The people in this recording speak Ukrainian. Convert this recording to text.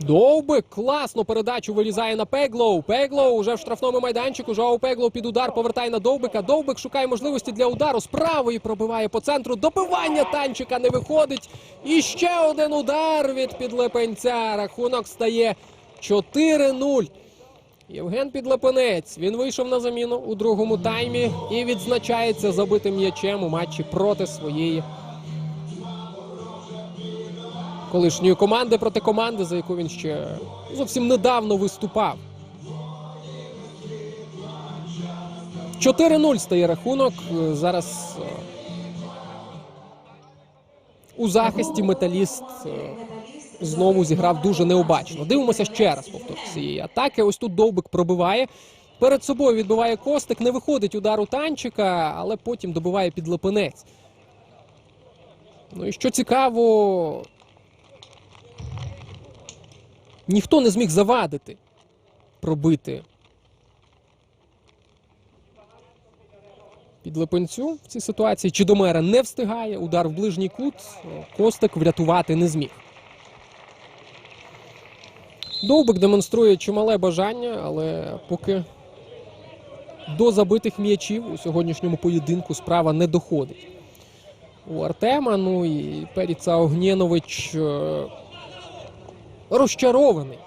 Довбик класно передачу вилізає на Пеглоу. Пеглоу вже в штрафному майданчику. Жоау Пеглоу під удар повертає на Довбика. Довбик шукає можливості для удару. З правої пробиває по центру. Добивання танчика не виходить. І ще один удар від підлепенця. Рахунок стає 4-0. Євген Підлепенець. Він вийшов на заміну у другому таймі і відзначається забитим м'ячем у матчі проти своєї колишньої команди проти команди, за яку він ще зовсім недавно виступав. 4-0 стає рахунок. Зараз е, у захисті металіст е, знову зіграв дуже необачно. Дивимося ще раз повтор цієї атаки. Ось тут довбик пробиває. Перед собою відбиває костик, не виходить удар у танчика, але потім добиває підлепенець. Ну і що цікаво, ніхто не зміг завадити пробити підлепенцю в цій ситуації. Чидомера не встигає. Удар в ближній кут. Костик врятувати не зміг. Довбик демонструє чимале бажання, але поки до забитих м'ячів у сьогоднішньому поєдинку справа не доходить. У Артема, ну і Періца Огнєнович е, розчарований